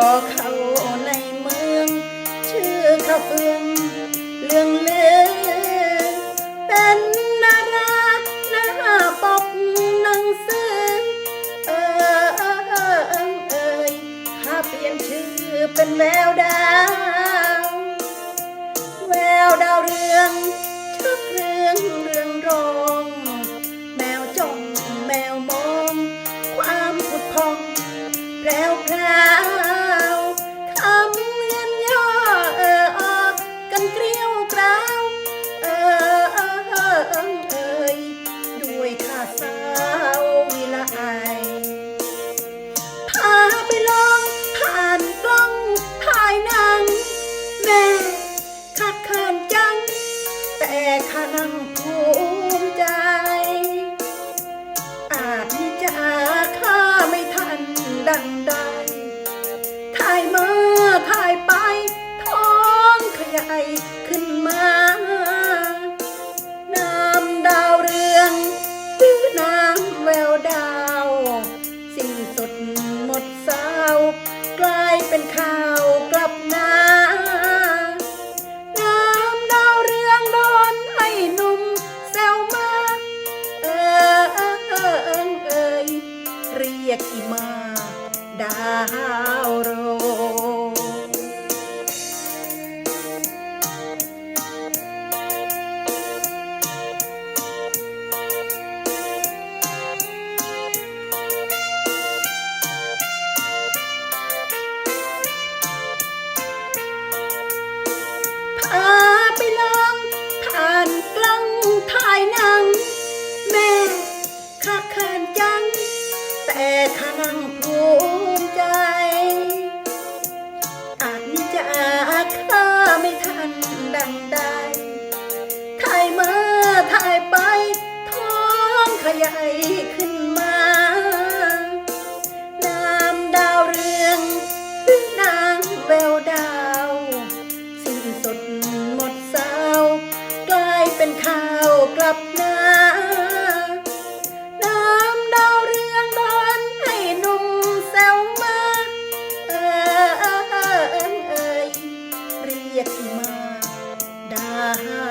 พอเข้าในเมือง ชื่อข้าเฟืองเรื่องเลือเป็นนาราหน้าปกหนังสือเออเเออยข้าเปลี่ยนชื่อเป็นแววดาว แววดาวเรือง ดังใดถ่ายมา ดาวโรพาไปลองผ่านกล้องถ่ายหนัง ใหญ่ขึ้นมา นามดาวเรืองหรือนางแววดาว สิ้นสดหมดเศร้ากลายเป็นข่าวกลับนาน้ำดาวเรียกมาดา